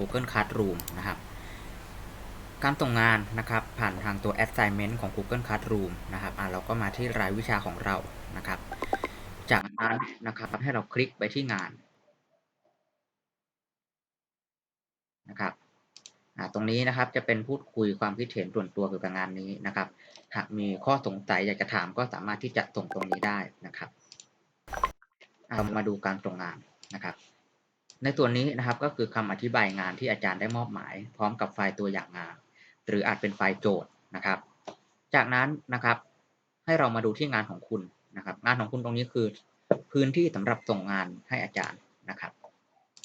Google Classroom นะครับ การส่งงานนะครับผ่านทางตัว assignment ของ Google Classroom นะครับอะเราก็มาที่รายวิชาของเรานะครับ จากนั้นนะครับให้เราคลิกไปที่งานนะครับอะตรงนี้นะครับจะเป็นพูดคุยความคิดเห็นส่วนตัวเกี่ยวกับงานนี้นะครับ หากมีข้อสงสัยอยากจะถามก็สามารถที่จะส่งตรงนี้ได้นะครับ เรามาดูการส่งงานนะครับ ในส่วนนี้นะครับก็คือคำอธิบายงานที่อาจารย์ได้มอบหมาย พร้อมกับไฟล์ตัวอย่างงาน หรืออาจเป็นไฟล์โจทย์นะครับ จากนั้นนะครับ ให้เรามาดูที่งานของคุณนะครับ งานของคุณตรงนี้คือ พื้นที่สำหรับส่งงานให้อาจารย์นะครับ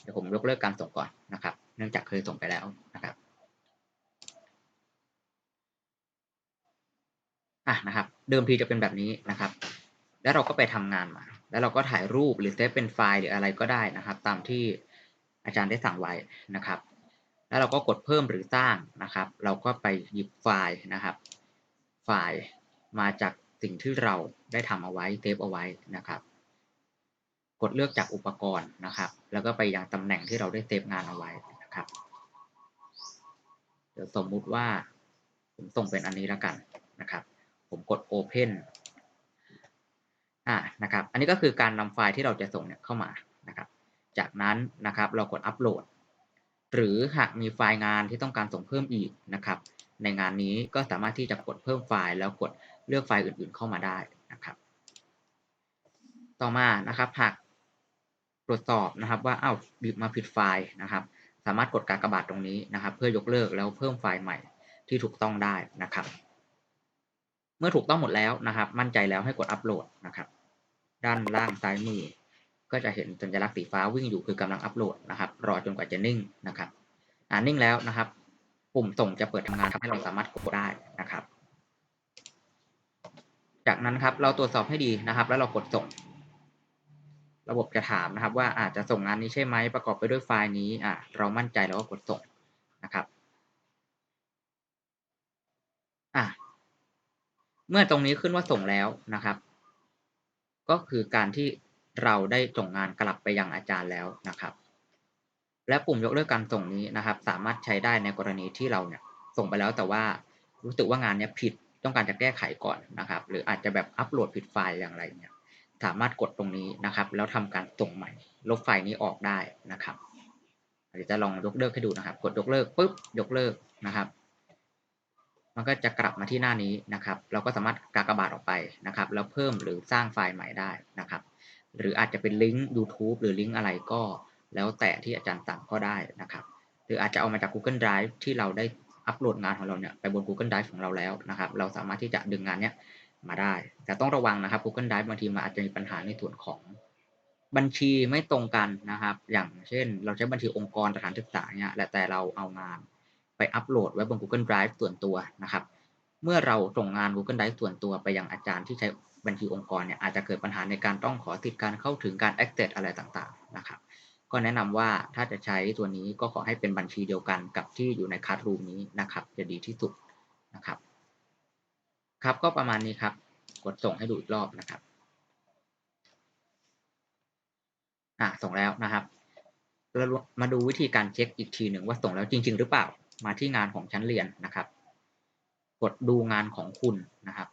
เดี๋ยวผมยกเลิกการส่งก่อนนะครับ เนื่องจากเคยส่งไปแล้วนะครับอะนะครับ เดิมทีจะเป็นแบบนี้นะครับ แล้วเราก็ไปทำงานมา แล้วเราก็ถ่ายรูปหรือเซฟเป็นไฟล์หรืออะไรก็ได้นะครับ ตามที่อาจารย์ได้สั่งไว้นะครับ แล้วเราก็กดเพิ่มหรือสร้างนะครับ เราก็ไปหยิบไฟล์นะครับ ไฟล์มาจากสิ่งที่เราได้ทำเอาไว้เซฟเอาไว้นะครับ กดเลือกจากอุปกรณ์นะครับ แล้วก็ไปยังตำแหน่งที่เราได้เซฟงานเอาไว้นะครับ เดี๋ยวสมมุติว่าผมส่งเป็นอันนี้แล้วกันนะครับ ผมกด Open อ่านะครับ อันนี้ก็คือการนำไฟล์ที่เราจะส่งเนี่ยเข้ามานะครับ จากนั้นนะครับเรากดอัปโหลด หรือหากมีไฟล์งานที่ต้องการส่งเพิ่มอีกนะครับ ในงานนี้ก็สามารถที่จะกดเพิ่มไฟล์ แล้วกดเลือกไฟล์อื่นๆเข้ามาได้นะครับ ต่อมานะครับหากตรวจสอบนะครับว่าอ้าวบิบมาผิดไฟล์นะครับ สามารถกดการกระบาทตรงนี้นะครับ เพื่อยกเลิกแล้วเพิ่มไฟล์ใหม่ที่ถูกต้องได้นะครับ เมื่อถูกต้องหมดแล้วนะครับ มั่นใจแล้วให้กดอัปโหลดนะครับ ด้านล่างซ้ายมือ ก็จะเห็นสัญลักษณ์สีฟ้าวิ่งอยู่คือกำลังอัปโหลดนะครับ รอจนกว่าจะนิ่งนะครับอ่านิ่งแล้วนะครับ ปุ่มส่งจะเปิดทำงานทำให้เราสามารถกดได้นะครับ จากนั้นครับเราตรวจสอบให้ดีนะครับ แล้วเรากดส่ง ระบบจะถามนะครับ ว่าอาจจะส่งงานนี้ใช่ไหมประกอบไปด้วยไฟล์นี้อ่าเรามั่นใจแล้วก็กดส่งนะครับอะเมื่อตรงนี้ขึ้นว่าส่งแล้วนะครับ ก็คือการที่เราได้ส่งงานกลับไปยังอาจารย์แล้วนะครับ และปุ่มยกเลิกการส่งนี้นะครับ สามารถใช้ได้ในกรณีที่เราเนี่ยส่งไปแล้วแต่ว่ารู้สึกว่างานเนี้ยผิดต้องการจะแก้ไขก่อนนะครับ หรืออาจจะแบบอัปโหลดผิดไฟล์อย่างไรเนี่ยสามารถกดตรงนี้นะครับ แล้วทำการส่งใหม่ ลบไฟล์นี้ออกได้นะครับเดี๋ยวจะลองยกเลิกให้ดูนะครับ กดยกเลิกปุ๊บยกเลิกนะครับ มันก็จะกลับมาที่หน้านี้นะครับ เราก็สามารถกากบาทออกไปนะครับ แล้วเพิ่มหรือสร้างไฟล์ใหม่ได้นะครับ หรืออาจจะเป็นลิงก์ YouTube หรือลิงก์อะไรก็ แล้วแต่ที่อาจารย์สั่งก็ได้นะครับ หรืออาจจะเอามาจาก Google Drive ที่เราได้อัปโหลดงานของเราเนี่ยไปบน Google Drive ของเราแล้วนะครับ เราสามารถที่จะดึงงานเนี้ยมาได้ แต่ต้องระวังนะครับ Google Drive บางทีมันอาจจะมีปัญหาในส่วนของบัญชีไม่ตรงกันนะครับ อย่างเช่น เราใช้บัญชีองค์กรสถานศึกษาเนี่ยและแต่เราเอางาน ไปอัปโหลดไว้บน Google Drive ส่วนตัวนะครับ เมื่อเราส่งงาน Google Drive ส่วนตัวไปยังอาจารย์ที่ใช้บัญชีองค์กรเนี่ยอาจจะเกิดปัญหาในการต้องขอสิทธิการเข้าถึงการ access อะไรต่างๆนะครับ ก็แนะนำว่าถ้าจะใช้ตัวนี้ก็ขอให้เป็นบัญชีเดียวกันกับที่อยู่ในคาร์ดรูมนี้นะครับ จะดีที่สุดนะครับ ครับก็ประมาณนี้ครับ กดส่งให้ดูอีกรอบนะครับอะส่งแล้วนะครับเรามาดูวิธีการเช็คอีกทีหนึ่งว่าส่งแล้วจริง ๆ หรือเปล่า มาที่งานของชั้นเรียนนะครับ กดดูงานของคุณนะครับ